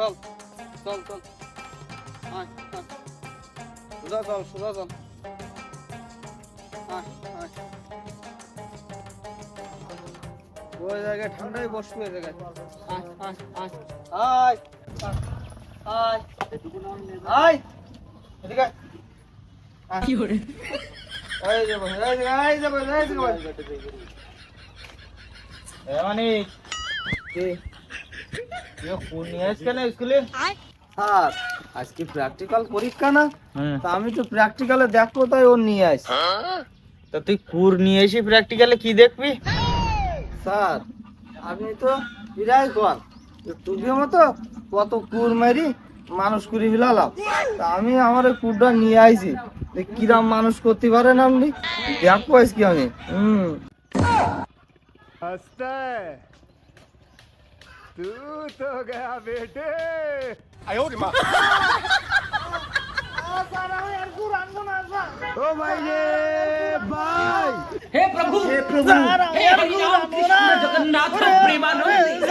চল চল চল। আয় আয়। সোজা চল সোজা চল। আয় আয়। ওই জায়গায় ঠান্ডায় বসবে ওই জায়গায়। আয় আয় আয়। আয় আয়। আয়। এদিকে আয়। আয়। এই যে বস, এই যে, এই যে বস, এই যে বস। এ মানিক, কি? তুই ফোন নিয়ে আসিস কেন স্কুলে? আর আজকে প্র্যাকটিক্যাল পরীক্ষা না? হ্যাঁ। তা আমি তো প্র্যাকটিক্যালে দেখব তাই ওর নিয়ে আসি হ্যাঁ? তা তুই কুর নিয়ে এসে প্র্যাকটিক্যালে কি দেখবি? স্যার আপনি তো বিরাজ কর তুমি মতো কত কুর মারি মানুষ করি ফেলালাম। তা আমি আমার ওই কুরটা নিয়ে আইছি। কিরাম মানুষ করতে পারেন আপনি? দেখব আজকে আমি। হুম। तू तो गया बेटे ও ভাই রে ভাই हे प्रभु हे प्रभु हे हरिराम कृष्ण जगन्नाथ प्रेमानंद